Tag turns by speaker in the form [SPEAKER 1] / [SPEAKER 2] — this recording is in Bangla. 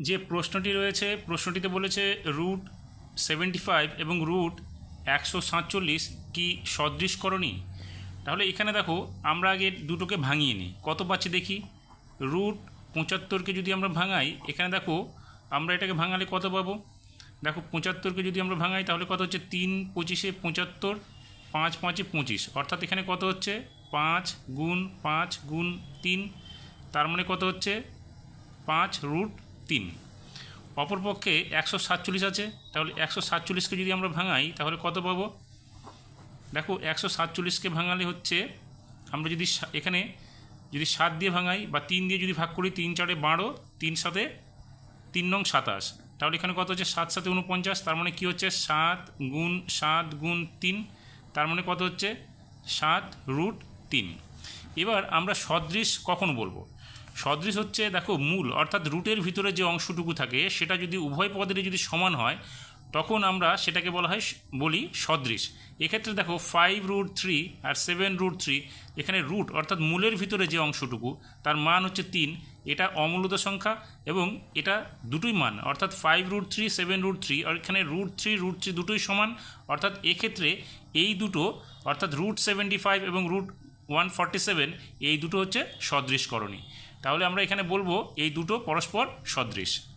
[SPEAKER 1] যে প্রশ্নটি রয়েছে, প্রশ্নটিতে বলেছে রুট সেভেন্টি ফাইভ এবং রুট একশো সাতচল্লিশ কি সদৃশ সদৃশকরণী? তাহলে এখানে দেখো, আমরা আগে দুটোকে ভাঙিয়ে নিই। কত পাচ্ছি দেখি? রুট পঁচাত্তরকে যদি আমরা ভাঙাই, এখানে দেখো, আমরা এটাকে ভাঙালে কত পাবো? দেখো, পঁচাত্তরকে যদি আমরা ভাঙাই, তাহলে কত হচ্ছে? তিন পঁচিশে পঁচাত্তর, পাঁচ পাঁচে পঁচিশ। অর্থাৎ এখানে কত হচ্ছে? পাঁচ গুণ পাঁচ গুণ তিন, তার মানে কত হচ্ছে? পাঁচ রুট তিন। অপরপক্ষে একশো সাতচল্লিশ আছে, তাহলে একশো সাতচল্লিশকে যদি আমরা ভাঙাই, তাহলে কত পাবো? দেখো, একশো সাতচল্লিশকে ভাঙালে হচ্ছে, আমরা যদি এখানে যদি সাত দিয়ে ভাঙাই বা তিন দিয়ে যদি ভাগ করি, তিন চারে বারো, তিন সাথে তিন নং সাতাশ। তাহলে এখানে কত হচ্ছে? সাত সাথে উনপঞ্চাশ তার মানে কী হচ্ছে? সাত গুণ সাত গুণ তিন, তার মানে কত হচ্ছে? সাত রুট তিন। এবার আমরা সদৃশ কখন বলব? সদৃশ হচ্ছে, দেখো, মূল, অর্থাৎ রুটের ভিতরে যে অংশটুকু থাকে, সেটা যদি উভয় পদের যদি সমান হয়, তখন আমরা সেটাকে বলা হয় বলি সদৃশ। এক্ষেত্রে দেখো ফাইভ রুট থ্রি আর সেভেন রুট থ্রি এখানে রুট অর্থাৎ মূলের ভিতরে যে অংশটুকু, তার মান হচ্ছে তিন। এটা অমূলত সংখ্যা এবং এটা দুটোই মান, অর্থাৎ five root three seven root three আর এখানে রুট থ্রি রুট থ্রি দুটোই সমান, অর্থাৎ এক্ষেত্রে এই দুটো, অর্থাৎ রুট সেভেন্টি ফাইভ এবং রুট ওয়ান ফর্টি সেভেন এই দুটো হচ্ছে সদৃশকরণী। তাহলে আমরা এখানে বলব এই দুটো পরস্পর সদৃশ।